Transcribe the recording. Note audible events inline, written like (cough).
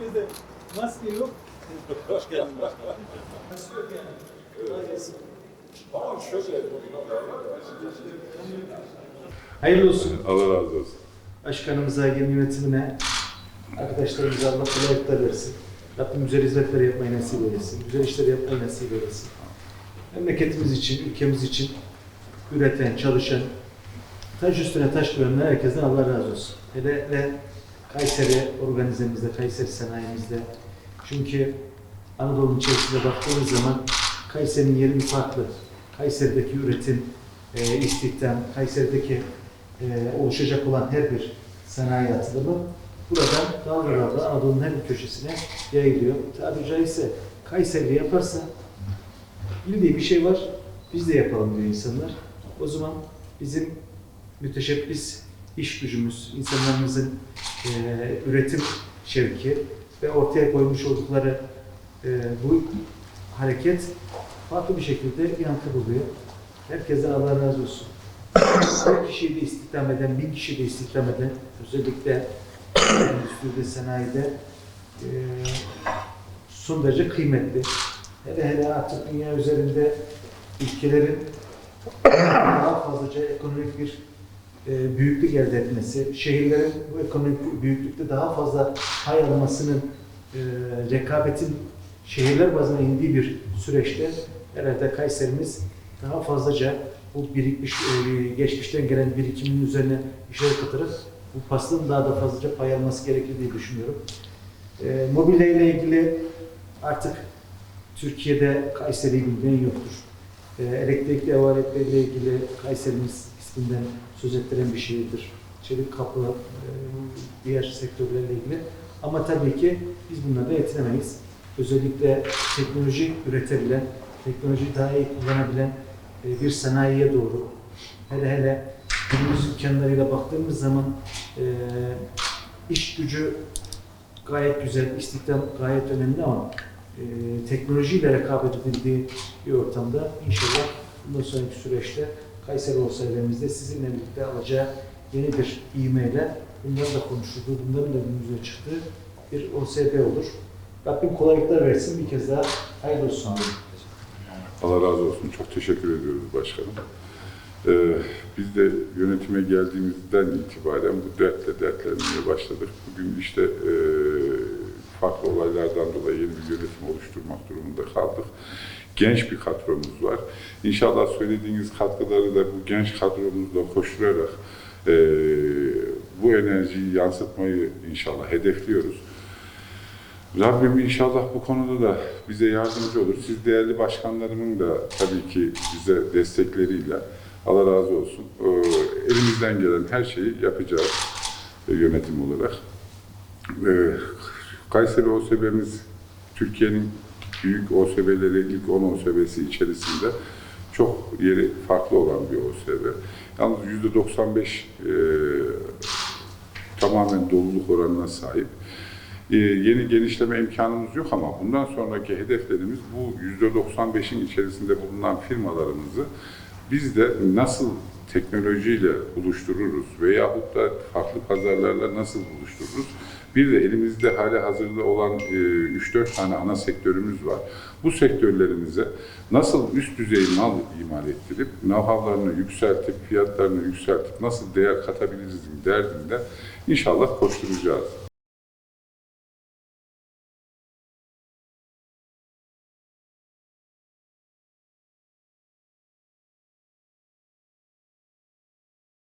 Bizde maske yok. Hoş geldin başkanım. Maske yok yani. Kolay gelsin. Hayırlı olsun. Allah razı olsun. Başkanımıza, yeni yönetimine, arkadaşlarımıza Allah kolaylıklar versin. Rabbim güzel hizmetler yapmayı nasip eylesin. Güzel işler yapmayı nasip eylesin. Memleketimiz için, ülkemiz için üreten, çalışan, taş üstüne taş koyanlar herkesten Allah razı olsun. Hele hele Kayseri organizemizde, Kayseri sanayimizde. Çünkü Anadolu'nun içerisinde baktığımız zaman Kayseri'nin yeri farklı. Kayseri'deki üretim, e, istihdam, Kayseri'deki e, oluşacak olan her bir sanayi atılımı buradan dalga dalga Anadolu'nun her bir köşesine yayılıyor. Tabiri caizse Kayseri yaparsa bildiği bir şey var, biz de yapalım diyor insanlar. O zaman bizim müteşebbis iş gücümüz, insanlarımızın e, üretim şevki ve ortaya koymuş oldukları e, bu hareket farklı bir şekilde yankı buluyor. Herkesten Allah razı olsun. (coughs) Bir kişiyi de istihdam eden, bin kişiyi de istihdam eden, özellikle endüstride, sanayide e, son derece kıymetli. Hele hele artık dünya üzerinde ülkelerin daha fazlaca ekonomik bir e, büyüklük elde etmesi, şehirlerin bu ekonomik büyüklükte daha fazla pay almasının, e, rekabetin şehirler bazına indiği bir süreçte herhalde Kayserimiz daha fazlaca bu birikmiş, e, geçmişten gelen birikimin üzerine şey katarak bu pastanın daha da fazlaca pay alması gerekir diye düşünüyorum. E, mobilya ile ilgili artık Türkiye'de Kayseri'yi bilmeyen yoktur. E, elektrikli ev aletleriyle ilgili Kayserimiz isminden söz ettiren bir şehirdir. Çelik kapı, e, diğer sektörlerle ilgili. Ama tabii ki biz bunlarla yetinemeyiz. Özellikle teknoloji üretebilen, teknolojiyi daha iyi kullanabilen e, bir sanayiye doğru. Hele hele günümüz imkanlarıyla baktığımız zaman e, iş gücü gayet güzel, istihdam gayet önemli ama e, teknolojiyle rekabet edildiği bir ortamda inşallah bundan sonraki süreçte Kayseri OSB'mizde sizinle birlikte alacağı yeni bir ivmeyle bunların da konuşulduğu, bunların da günümüze çıktığı bir OSB olur. Rabbim kolaylıklar versin. Bir kez daha hayırlı olsun. Allah razı olsun. Çok teşekkür ediyoruz başkanım. Ee, biz de yönetime geldiğimizden itibaren bu dertle dertlenmeye başladık. Bugün işte e, farklı olaylardan dolayı yeni bir yönetim oluşturmak durumunda kaldık. Genç bir kadromuz var. İnşallah söylediğiniz katkıları da bu genç kadromuzla koşturarak e, bu enerjiyi yansıtmayı inşallah hedefliyoruz. Rabbim inşallah bu konuda da bize yardımcı olur. Siz değerli başkanlarımın da tabii ki bize destekleriyle Allah razı olsun. Ee, elimizden gelen her şeyi yapacağız e, yönetim olarak. Ee, Kayseri OSB'miz Türkiye'nin büyük OSB'leri ilk 10 OSB'si içerisinde çok yeri farklı olan bir OSB. Yalnız %95 e, tamamen doluluk oranına sahip. Ee, yeni genişleme imkanımız yok ama bundan sonraki hedeflerimiz bu %95'in içerisinde bulunan firmalarımızı biz de nasıl teknolojiyle buluştururuz veyahut da farklı pazarlarla nasıl buluştururuz? Bir de elimizde hali hazırda olan e, 3-4 tane ana sektörümüz var. Bu sektörlerimize nasıl üst düzey mal imal ettirip, know-how'larını yükseltip, fiyatlarını yükseltip nasıl değer katabiliriz derdinde inşallah koşturacağız.